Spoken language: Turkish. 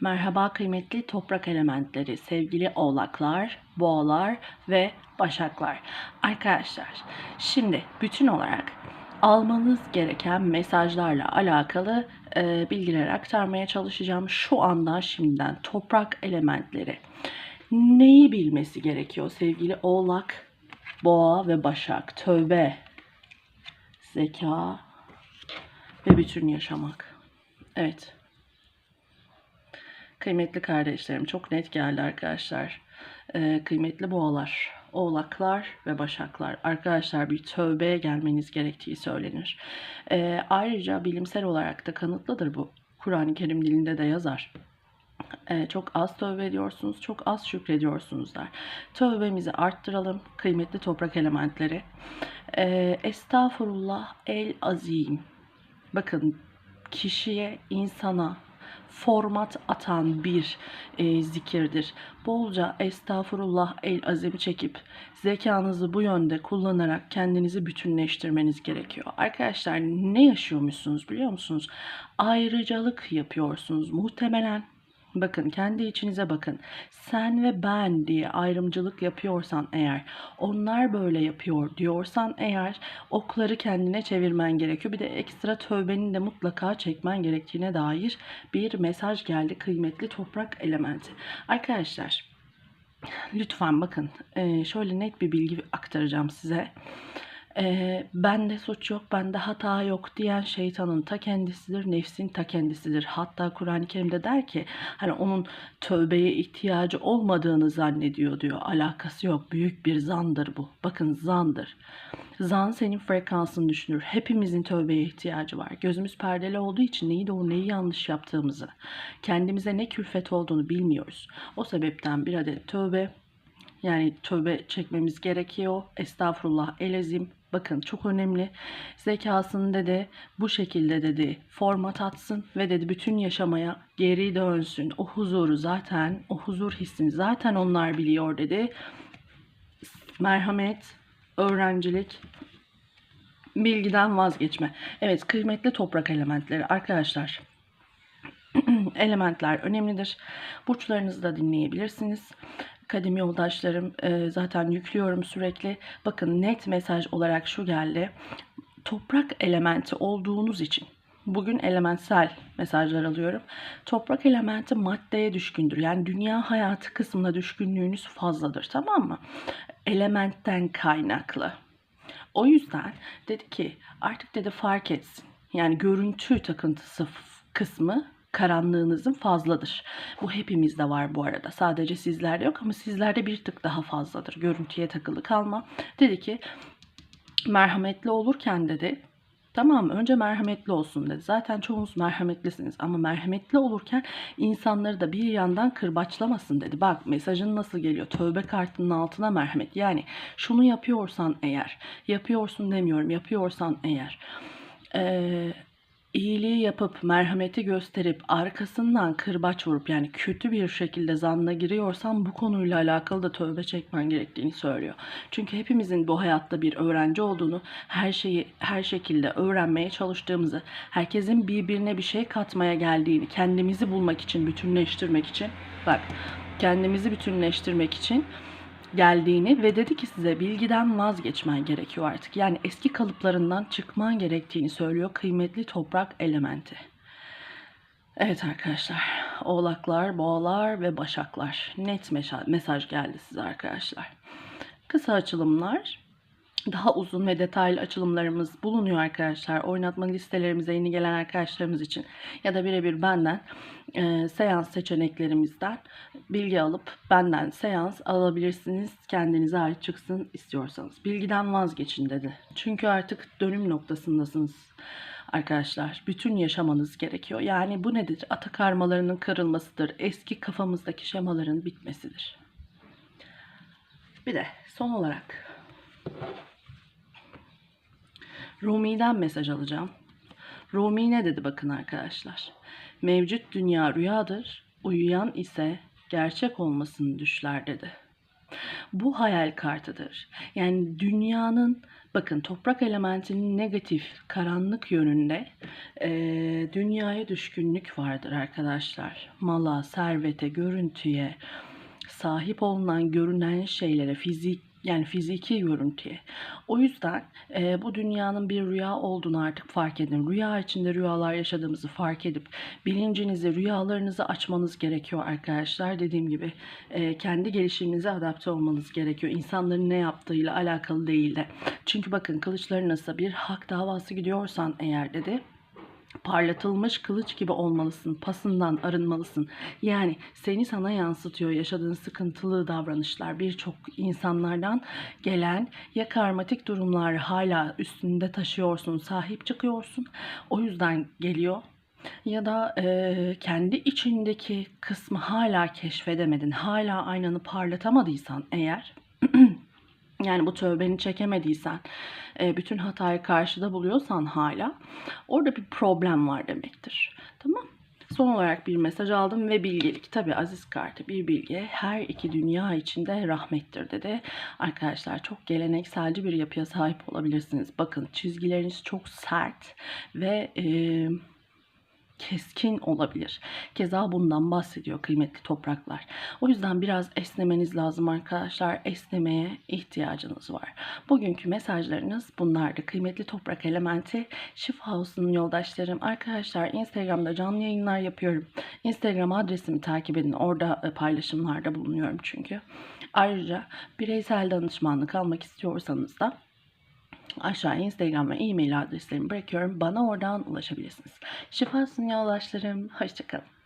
Merhaba kıymetli toprak elementleri, sevgili oğlaklar, boğalar ve başaklar. Arkadaşlar, şimdi bütün olarak almanız gereken mesajlarla alakalı e, bilgiler aktarmaya çalışacağım. Şu anda şimdiden toprak elementleri neyi bilmesi gerekiyor sevgili oğlak, boğa ve başak? Tövbe, zeka ve bütün yaşamak. Evet. Kıymetli kardeşlerim çok net geldi arkadaşlar. Ee, kıymetli boğalar, oğlaklar ve başaklar. Arkadaşlar bir tövbeye gelmeniz gerektiği söylenir. Ee, ayrıca bilimsel olarak da kanıtlıdır bu. Kur'an-ı Kerim dilinde de yazar. Ee, çok az tövbe ediyorsunuz, çok az şükrediyorsunuz der. Tövbemizi arttıralım kıymetli toprak elementleri. Ee, estağfurullah el azim. Bakın kişiye, insana format atan bir e, zikirdir. Bolca estağfurullah el azim çekip zekanızı bu yönde kullanarak kendinizi bütünleştirmeniz gerekiyor. Arkadaşlar ne yaşıyormuşsunuz biliyor musunuz? Ayrıcalık yapıyorsunuz muhtemelen. Bakın kendi içinize bakın. Sen ve ben diye ayrımcılık yapıyorsan eğer, onlar böyle yapıyor diyorsan eğer okları kendine çevirmen gerekiyor. Bir de ekstra tövbenin de mutlaka çekmen gerektiğine dair bir mesaj geldi kıymetli toprak elementi. Arkadaşlar lütfen bakın şöyle net bir bilgi aktaracağım size e, bende suç yok, bende hata yok diyen şeytanın ta kendisidir, nefsin ta kendisidir. Hatta Kur'an-ı Kerim'de der ki hani onun tövbeye ihtiyacı olmadığını zannediyor diyor. Alakası yok. Büyük bir zandır bu. Bakın zandır. Zan senin frekansını düşünür. Hepimizin tövbeye ihtiyacı var. Gözümüz perdeli olduğu için neyi doğru neyi yanlış yaptığımızı, kendimize ne külfet olduğunu bilmiyoruz. O sebepten bir adet tövbe yani tövbe çekmemiz gerekiyor. Estağfurullah elezim. Bakın çok önemli. Zekasını dedi bu şekilde dedi format atsın ve dedi bütün yaşamaya geri dönsün. O huzuru zaten o huzur hissini zaten onlar biliyor dedi. Merhamet, öğrencilik, bilgiden vazgeçme. Evet kıymetli toprak elementleri arkadaşlar. elementler önemlidir. Burçlarınızı da dinleyebilirsiniz kadim yoldaşlarım e, zaten yüklüyorum sürekli. Bakın net mesaj olarak şu geldi. Toprak elementi olduğunuz için bugün elementsel mesajlar alıyorum. Toprak elementi maddeye düşkündür. Yani dünya hayatı kısmına düşkünlüğünüz fazladır tamam mı? Elementten kaynaklı. O yüzden dedi ki artık dedi fark etsin. Yani görüntü takıntısı kısmı karanlığınızın fazladır. Bu hepimizde var bu arada. Sadece sizlerde yok ama sizlerde bir tık daha fazladır. Görüntüye takılı kalma. Dedi ki merhametli olurken dedi Tamam? Önce merhametli olsun dedi. Zaten çoğunuz merhametlisiniz ama merhametli olurken insanları da bir yandan kırbaçlamasın dedi. Bak mesajın nasıl geliyor? Tövbe kartının altına merhamet. Yani şunu yapıyorsan eğer, yapıyorsun demiyorum, yapıyorsan eğer, ee, iyiliği yapıp merhameti gösterip arkasından kırbaç vurup yani kötü bir şekilde zanna giriyorsan bu konuyla alakalı da tövbe çekmen gerektiğini söylüyor. Çünkü hepimizin bu hayatta bir öğrenci olduğunu, her şeyi her şekilde öğrenmeye çalıştığımızı, herkesin birbirine bir şey katmaya geldiğini, kendimizi bulmak için, bütünleştirmek için bak kendimizi bütünleştirmek için geldiğini ve dedi ki size bilgiden vazgeçmen gerekiyor artık. Yani eski kalıplarından çıkman gerektiğini söylüyor kıymetli toprak elementi. Evet arkadaşlar, oğlaklar, boğalar ve başaklar. Net mesaj geldi size arkadaşlar. Kısa açılımlar daha uzun ve detaylı açılımlarımız bulunuyor arkadaşlar. Oynatma listelerimize yeni gelen arkadaşlarımız için ya da birebir benden e, seans seçeneklerimizden bilgi alıp benden seans alabilirsiniz. Kendinize ait çıksın istiyorsanız. Bilgiden vazgeçin dedi. Çünkü artık dönüm noktasındasınız arkadaşlar. Bütün yaşamanız gerekiyor. Yani bu nedir? Ata karmalarının kırılmasıdır. Eski kafamızdaki şemaların bitmesidir. Bir de son olarak Rumi'den mesaj alacağım. Rumi ne dedi bakın arkadaşlar. Mevcut dünya rüyadır, uyuyan ise gerçek olmasını düşler dedi. Bu hayal kartıdır. Yani dünyanın bakın toprak elementinin negatif, karanlık yönünde eee, dünyaya düşkünlük vardır arkadaşlar. Mala, servete, görüntüye, sahip olunan görünen şeylere, fizik yani fiziki görüntüye. O yüzden e, bu dünyanın bir rüya olduğunu artık fark edin. Rüya içinde rüyalar yaşadığımızı fark edip bilincinizi, rüyalarınızı açmanız gerekiyor arkadaşlar. Dediğim gibi e, kendi gelişiminize adapte olmanız gerekiyor. İnsanların ne yaptığıyla alakalı değil de. Çünkü bakın kılıçların nasıl bir hak davası gidiyorsan eğer dedi parlatılmış kılıç gibi olmalısın. Pasından arınmalısın. Yani seni sana yansıtıyor yaşadığın sıkıntılı davranışlar. Birçok insanlardan gelen ya karmatik durumlar hala üstünde taşıyorsun, sahip çıkıyorsun. O yüzden geliyor. Ya da e, kendi içindeki kısmı hala keşfedemedin. Hala aynanı parlatamadıysan eğer yani bu tövbeni çekemediysen, e, bütün hatayı karşıda buluyorsan hala orada bir problem var demektir. Tamam? Son olarak bir mesaj aldım ve bilgelik. Tabi aziz kartı bir bilgi her iki dünya içinde rahmettir dedi. Arkadaşlar çok gelenekselci bir yapıya sahip olabilirsiniz. Bakın çizgileriniz çok sert ve e, keskin olabilir. Keza bundan bahsediyor kıymetli topraklar. O yüzden biraz esnemeniz lazım arkadaşlar. Esnemeye ihtiyacınız var. Bugünkü mesajlarınız bunlardı. Kıymetli toprak elementi şifa olsun yoldaşlarım. Arkadaşlar Instagram'da canlı yayınlar yapıyorum. Instagram adresimi takip edin. Orada e, paylaşımlarda bulunuyorum çünkü. Ayrıca bireysel danışmanlık almak istiyorsanız da Aşağıya Instagram ve e-mail adreslerimi bırakıyorum. Bana oradan ulaşabilirsiniz. Şifasın yoldaşlarım. Hoşçakalın.